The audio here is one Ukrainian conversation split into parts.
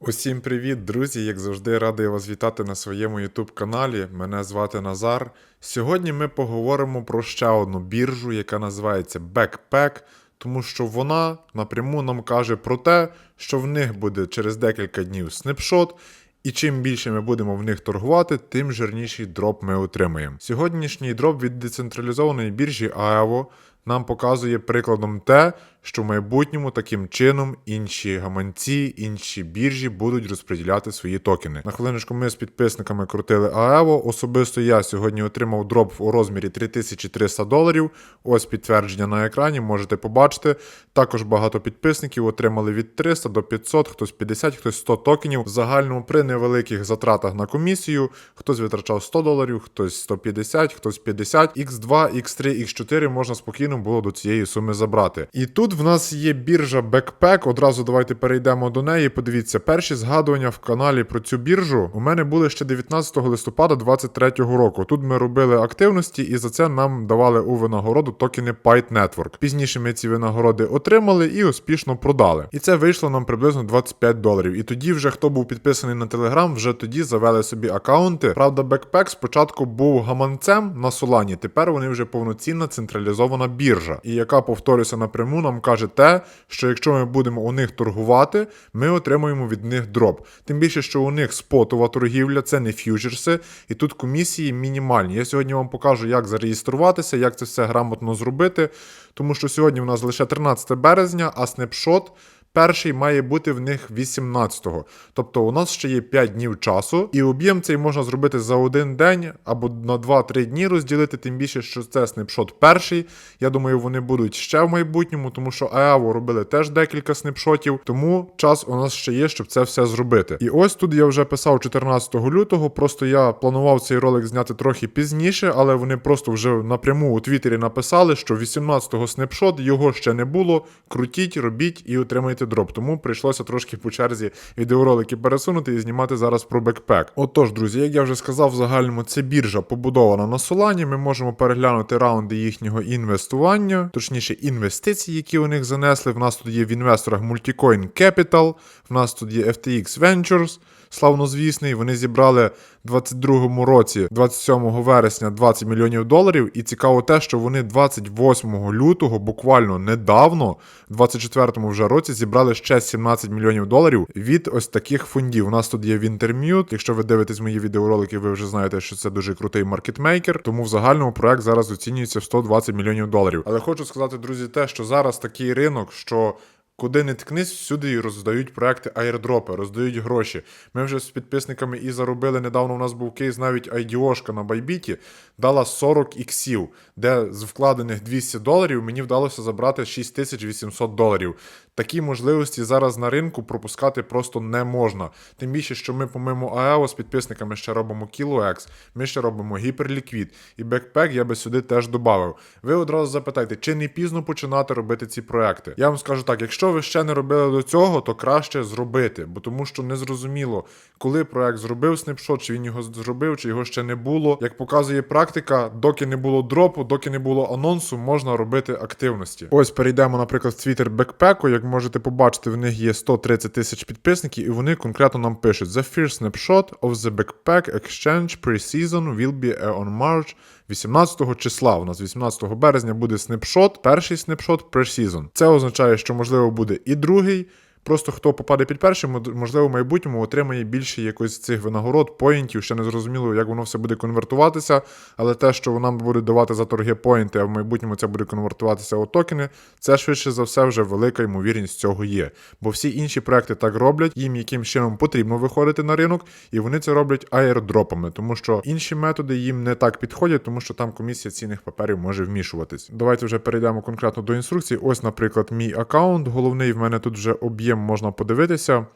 Усім привіт, друзі! Як завжди, радий вас вітати на своєму YouTube каналі. Мене звати Назар. Сьогодні ми поговоримо про ще одну біржу, яка називається Backpack, тому що вона напряму нам каже про те, що в них буде через декілька днів снапшот, і чим більше ми будемо в них торгувати, тим жирніший дроп ми отримаємо. Сьогоднішній дроп від децентралізованої біржі AEVO нам показує прикладом те, що в майбутньому таким чином інші гаманці, інші біржі будуть розподіляти свої токени. На хвилиночку ми з підписниками крутили АЕВО. Особисто я сьогодні отримав дроп у розмірі 3300 доларів. Ось підтвердження на екрані, можете побачити. Також багато підписників отримали від 300 до 500, хтось 50, хтось 100 токенів. В загальному при невеликих затратах на комісію, хтось витрачав 100 доларів, хтось 150, хтось 50. X2, X3, X4 можна спокійно було до цієї суми забрати. І тут в нас є біржа Backpack. Одразу давайте перейдемо до неї. Подивіться, перші згадування в каналі про цю біржу у мене були ще 19 листопада 2023 року. Тут ми робили активності, і за це нам давали у винагороду токени Pyte Network. Пізніше ми ці винагороди отримали і успішно продали. І це вийшло нам приблизно 25 доларів. І тоді, вже хто був підписаний на Telegram, вже тоді завели собі аккаунти. Правда, Backpack спочатку був гаманцем на Солані, тепер вони вже повноцінна централізована біржа, і яка повторюся напряму, нам каже те, що якщо ми будемо у них торгувати, ми отримуємо від них дроп. Тим більше, що у них спотова торгівля, це не ф'ючерси, і тут комісії мінімальні. Я сьогодні вам покажу, як зареєструватися, як це все грамотно зробити, тому що сьогодні у нас лише 13 березня, а снапшот. Перший має бути в них 18-го. Тобто у нас ще є 5 днів часу, і об'єм цей можна зробити за один день або на 2-3 дні розділити, тим більше, що це снапшот перший. Я думаю, вони будуть ще в майбутньому, тому що АЕВО робили теж декілька снапшотів, тому час у нас ще є, щоб це все зробити. І ось тут я вже писав 14 лютого, просто я планував цей ролик зняти трохи пізніше, але вони просто вже напряму у Твіттері написали, що 18-го снапшот його ще не було. Крутіть, робіть і отримайте дроп. Тому прийшлося трошки по черзі відеоролики пересунути і знімати зараз про бекпек. Отож, друзі, як я вже сказав, в загальному це біржа побудована на Солані. Ми можемо переглянути раунди їхнього інвестування, точніше інвестиції, які у них занесли. В нас тут є в інвесторах Multicoin Capital, в нас тут є FTX Ventures. Славнозвісний, вони зібрали в 22-му році, 27 вересня, 20 мільйонів доларів. І цікаво те, що вони 28 лютого, буквально недавно, в 24-му вже році, зібрали ще 17 мільйонів доларів від ось таких фондів. У нас тут є Wintermute. Якщо ви дивитесь мої відеоролики, ви вже знаєте, що це дуже крутий маркетмейкер. Тому в загальному проект зараз оцінюється в 120 мільйонів доларів. Але хочу сказати, друзі, те, що зараз такий ринок, що. Куди не ткнись, всюди роздають проекти айрдропи, роздають гроші. Ми вже з підписниками і заробили. Недавно у нас був кейс, навіть IDO-шка на Байбіті дала 40 іксів, де з вкладених 200 доларів мені вдалося забрати 6800 доларів. Такі можливості зараз на ринку пропускати просто не можна. Тим більше, що ми, помимо АЕО, з підписниками ще робимо KiloX, ми ще робимо гіперліквід і бекпек я би сюди теж додав. Ви одразу запитайте, чи не пізно починати робити ці проекти? Я вам скажу так, якщо ви ще не робили до цього, то краще зробити, бо тому що не зрозуміло, коли проект зробив снапшот, чи він його зробив, чи його ще не було. Як показує практика, доки не було дропу, доки не було анонсу, можна робити активності. Ось перейдемо, наприклад, в твіттер бекпеку. Як можете побачити, в них є 130 тисяч підписників, і вони конкретно нам пишуть: The first snapshot of the backpack exchange pre-season will be on March 18 числа. У нас 18 березня буде снапшот, перший снапшот pre-season. Це означає, що можливо буде і другий. Просто хто попаде під першим, можливо, в майбутньому отримає більше якось цих винагород, поінтів. Ще не зрозуміло, як воно все буде конвертуватися. Але те, що нам буде давати за торги поінти, а в майбутньому це буде конвертуватися у токени, це швидше за все вже велика ймовірність цього є. Бо всі інші проекти так роблять, їм яким чином потрібно виходити на ринок, і вони це роблять аеродропами, тому що інші методи їм не так підходять, тому що там комісія цінних паперів може вмішуватись. Давайте вже перейдемо конкретно до інструкції. Ось, наприклад, мій аккаунт. Головний в мене тут вже об'єм можна подивитися.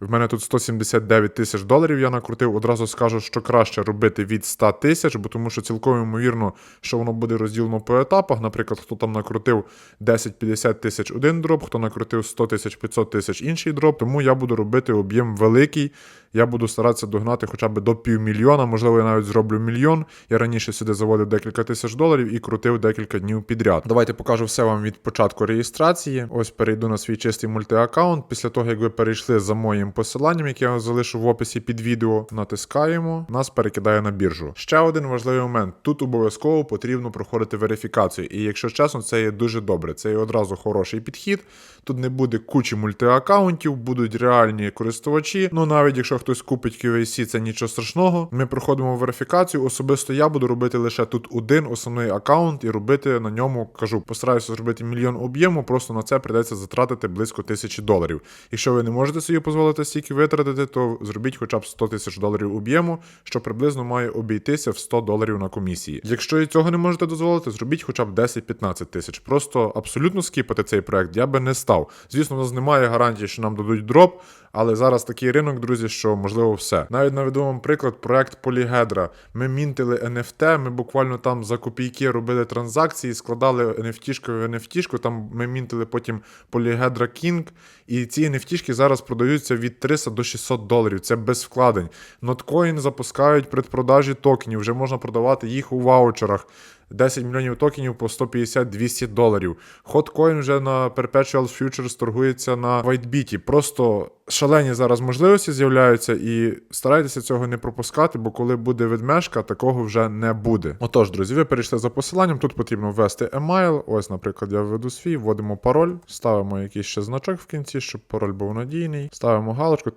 В мене тут 179 тисяч доларів я накрутив. Одразу скажу, що краще робити від 100 тисяч, бо тому що цілком ймовірно, що воно буде розділено по етапах. Наприклад, хто там накрутив 10-50 тисяч один дроп, хто накрутив 100 тисяч 500 тисяч інший дроп. Тому я буду робити об'єм великий. Я буду старатися догнати хоча б до півмільйона, можливо, я навіть зроблю мільйон. Я раніше сюди заводив декілька тисяч доларів і крутив декілька днів підряд. Давайте покажу все вам від початку реєстрації. Ось перейду на свій чистий мультиаккаунт. Після того, як ви перейшли за моїм моїм посиланням, яке я залишу в описі під відео. Натискаємо, нас перекидає на біржу. Ще один важливий момент: тут обов'язково потрібно проходити верифікацію. І якщо чесно, це є дуже добре. Це є одразу хороший підхід. Тут не буде кучі мультиаккаунтів, будуть реальні користувачі. Ну навіть якщо хтось купить QVC, це нічого страшного. Ми проходимо верифікацію. Особисто я буду робити лише тут один основний аккаунт і робити на ньому, кажу, постараюся зробити мільйон об'єму. Просто на це прийдеться затратити близько тисячі доларів. Якщо ви не можете собі дозволити стільки витратити, то зробіть хоча б 100 тисяч доларів об'єму, що приблизно має обійтися в 100 доларів на комісії. Якщо і цього не можете дозволити, зробіть хоча б 10-15 тисяч. Просто абсолютно скіпати цей проект я би не став. Звісно, у нас немає гарантії, що нам дадуть дроп. Але зараз такий ринок, друзі, що можливо все. Навіть наведу вам приклад, проект Polyhedra. Ми мінтили NFT, ми буквально там за копійки робили транзакції, складали NFT-шку в NFT-шку, там ми мінтили потім Polyhedra King. І ці NFT зараз продаються від 300 до 600 доларів. Це без вкладень. Ноткоін запускають предпродажі токенів, вже можна продавати їх у ваучерах. 10 мільйонів токенів по 150-200 доларів. Hotcoin вже на Perpetual Futures торгується на WhiteBit. Просто шалені зараз можливості з'являються, і старайтеся цього не пропускати, бо коли буде ведмешка, такого вже не буде. Отож, друзі, ви перейшли за посиланням. Тут потрібно ввести емайл. Ось, наприклад, я введу свій, вводимо пароль, ставимо якийсь ще значок в кінці, щоб пароль був надійний. Ставимо галочку,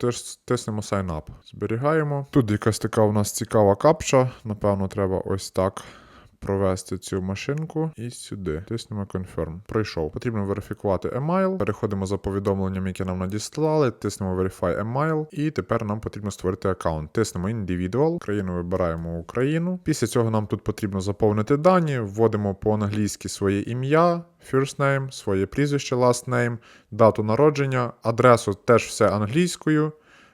тиснемо Sign Up. Зберігаємо. Тут якась така у нас цікава капча. Напевно, треба ось так провести цю машинку і сюди. Тиснемо Confirm. Пройшов. Потрібно верифікувати email. Переходимо за повідомленням, яке нам надіслали. Тиснемо Verify email. І тепер нам потрібно створити аккаунт. Тиснемо Individual. Країну вибираємо Україну. Після цього нам тут потрібно заповнити дані. Вводимо по-англійськи своє ім'я. First name, своє прізвище, last name, дату народження, адресу теж все англійською.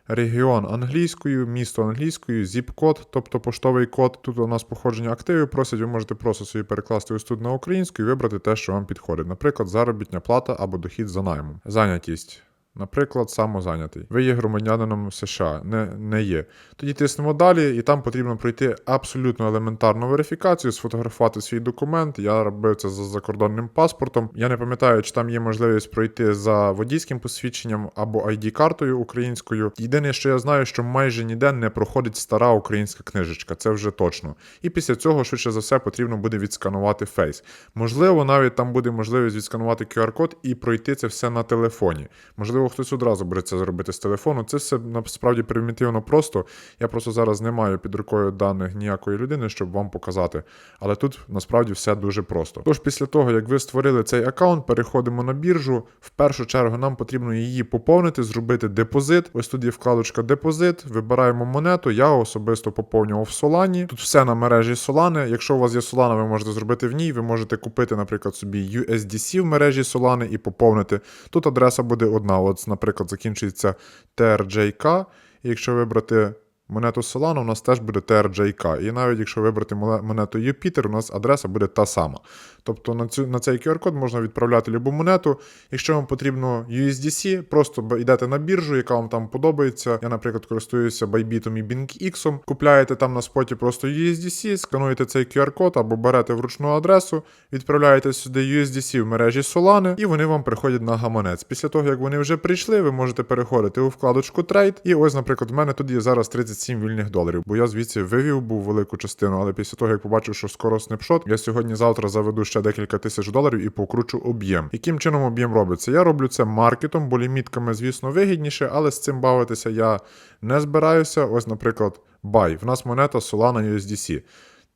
Регіон англійською, місто англійською, зіп-код, тобто поштовий код. Тут у нас походження активів просять, ви можете просто собі перекласти ось тут на українську і вибрати те, що вам підходить. Наприклад, заробітня плата або дохід за наймом. Зайнятість. Наприклад, самозайнятий. Ви є громадянином США, не, не є. Тоді тиснемо далі, і там потрібно пройти абсолютно елементарну верифікацію, сфотографувати свій документ. Я робив це за закордонним паспортом. Я не пам'ятаю, чи там є можливість пройти за водійським посвідченням або ID-картою українською. Єдине, що я знаю, що майже ніде не проходить стара українська книжечка, це вже точно. І після цього, швидше за все, потрібно буде відсканувати фейс. Можливо, навіть там буде можливість відсканувати QR-код і пройти це все на телефоні. Можливо, хтось одразу буде це зробити з телефону. Це все насправді примітивно просто. Я просто зараз не маю під рукою даних ніякої людини, щоб вам показати. Але тут насправді все дуже просто. Тож, після того, як ви створили цей аккаунт, переходимо на біржу. В першу чергу нам потрібно її поповнити, зробити депозит. Ось тут є вкладочка депозит. Вибираємо монету. Я особисто поповнював в Солані. Тут все на мережі Solana. Якщо у вас є Solana, ви можете зробити в ній. Ви можете купити, наприклад, собі USDC в мережі Solana і поповнити. Тут адреса буде одна. От, наприклад, закінчується TRJK. І якщо вибрати монету Solana, у нас теж буде TRJK. І навіть якщо вибрати монету Юпітер, у нас адреса буде та сама. Тобто на, цю, на цей QR-код можна відправляти любу монету. Якщо вам потрібно USDC, просто йдете на біржу, яка вам там подобається. Я, наприклад, користуюся Bybit і BinkX. Купляєте там на споті просто USDC, скануєте цей QR-код або берете вручну адресу, відправляєте сюди USDC в мережі Solana, і вони вам приходять на гаманець. Після того, як вони вже прийшли, ви можете переходити у вкладочку Trade. І ось, наприклад, в мене тут є зараз 37 вільних доларів, бо я звідси вивів був велику частину, але після того, як побачив, що скоро снапшот, я сьогодні-завтра заведу ще декілька тисяч доларів і покручу об'єм. Яким чином об'єм робиться? Я роблю це маркетом, бо лімітками, звісно, вигідніше, але з цим бавитися я не збираюся. Ось, наприклад, buy. В нас монета Solana USDC.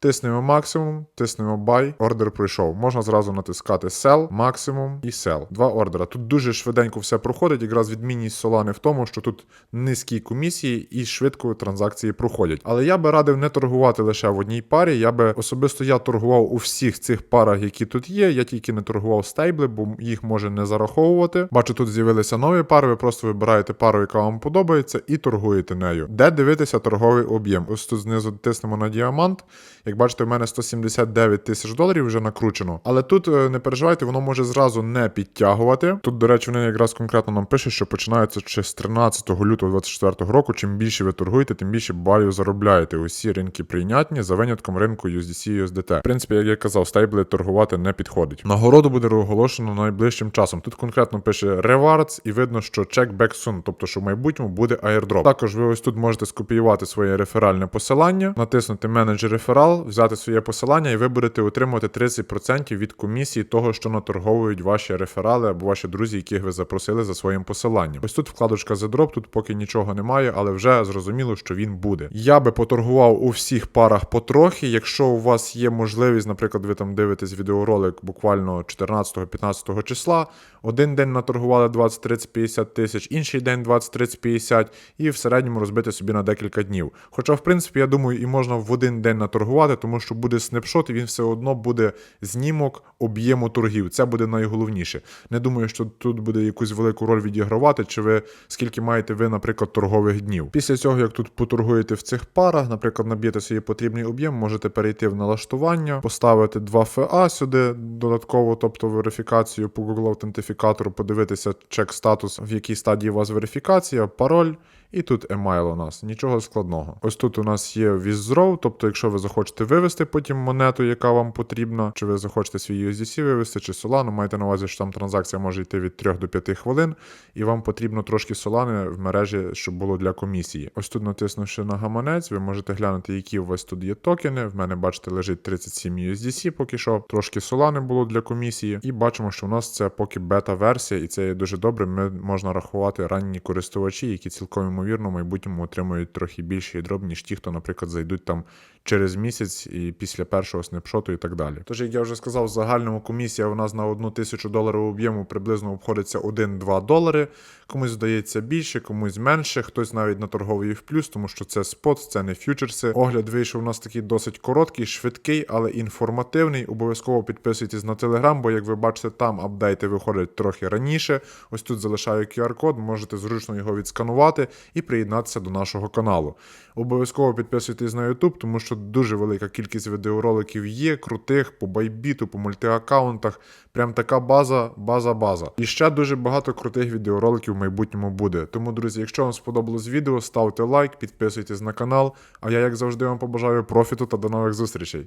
Тиснемо максимум, тиснемо buy, ордер пройшов. Можна зразу натискати sell, максимум і sell. Два ордера. Тут дуже швиденько все проходить. Якраз відмінність Solana в тому, що тут низькі комісії і швидко транзакції проходять. Але я би радив не торгувати лише в одній парі. Я би особисто я торгував у всіх цих парах, які тут є. Я тільки не торгував стейбли, бо їх може не зараховувати. Бачу, тут з'явилися нові пари. Ви просто вибираєте пару, яка вам подобається, і торгуєте нею. Де дивитися торговий об'єм? Ось тут знизу тиснемо на діамант. Як бачите, у мене 179 тисяч доларів вже накручено. Але тут е, не переживайте, воно може зразу не підтягувати. Тут, до речі, вони якраз конкретно нам пишуть, що починається ще з 13 лютого 2024 року. Чим більше ви торгуєте, тим більше балів заробляєте. Усі ринки прийнятні за винятком ринку USDC і USDT. В принципі, як я казав, стейбли торгувати не підходить. Нагороду буде оголошено найближчим часом. Тут конкретно пише Rewards і видно, що check back тобто що в майбутньому буде airdrop. Також ви ось тут можете скопіювати своє реферальне посилання, натиснути менеджер реферал, взяти своє посилання і ви будете отримувати 30% від комісії того, що наторговують ваші реферали або ваші друзі, яких ви запросили за своїм посиланням. Ось тут вкладочка The Drop, тут поки нічого немає, але вже зрозуміло, що він буде. Я би поторгував у всіх парах потрохи. Якщо у вас є можливість, наприклад, ви там дивитесь відеоролик буквально 14-15 числа, один день наторгували 20, 30, 50 тисяч, інший день 20, 30, 50 і в середньому розбити собі на декілька днів. Хоча, в принципі, я думаю, і можна в один день наторгувати, тому що буде снапшот, і він все одно буде знімок об'єму торгів. Це буде найголовніше. Не думаю, що тут буде якусь велику роль відігравати, чи ви скільки маєте ви, наприклад, торгових днів. Після цього, як тут поторгуєте в цих парах, наприклад, наб'єте свій потрібний об'єм, можете перейти в налаштування, поставити 2 FA сюди додатково, тобто верифікацію по Google аутентифікатору, подивитися чек статус, в якій стадії у вас верифікація, пароль. І тут емайл у нас, нічого складного. Ось тут у нас є withdraw, тобто, якщо ви захочете вивести потім монету, яка вам потрібна, чи ви захочете свій USDC вивести, чи Solana, маєте на увазі, що там транзакція може йти від 3 до 5 хвилин, і вам потрібно трошки Solana в мережі, щоб було для комісії. Ось тут, натиснувши на гаманець, ви можете глянути, які у вас тут є токени. В мене, бачите, лежить 37 USDC поки що, трошки Solana було для комісії, і бачимо, що у нас це поки бета-версія, і це є дуже добре. Ми можна рахувати ранні користувачі, які цілком ймовірно в майбутньому отримують трохи більший дроб, ніж ті, хто, наприклад, зайдуть там через місяць і після першого снапшоту і так далі. Тож, як я вже сказав, в загальному комісія у нас на одну тисячу доларів об'єму приблизно обходиться 1-2 долари. Комусь здається більше, комусь менше, хтось навіть наторговує в плюс, тому що це спот, це не фьючерси. Огляд вийшов у нас такий досить короткий, швидкий, але інформативний. Обов'язково підписуйтесь на телеграм, бо як ви бачите, там апдейти виходять трохи раніше. Ось тут залишаю QR-код, можете зручно його відсканувати і приєднатися до нашого каналу. Обов'язково підписуйтесь на YouTube, тому що дуже велика кількість відеороликів є, крутих по байбіту, по мультиаккаунтах. Прям така база, база, база. І ще дуже багато крутих відеороликів в майбутньому буде. Тому, друзі, якщо вам сподобалось відео, ставте лайк, підписуйтесь на канал. А я, як завжди, вам побажаю профіту та до нових зустрічей.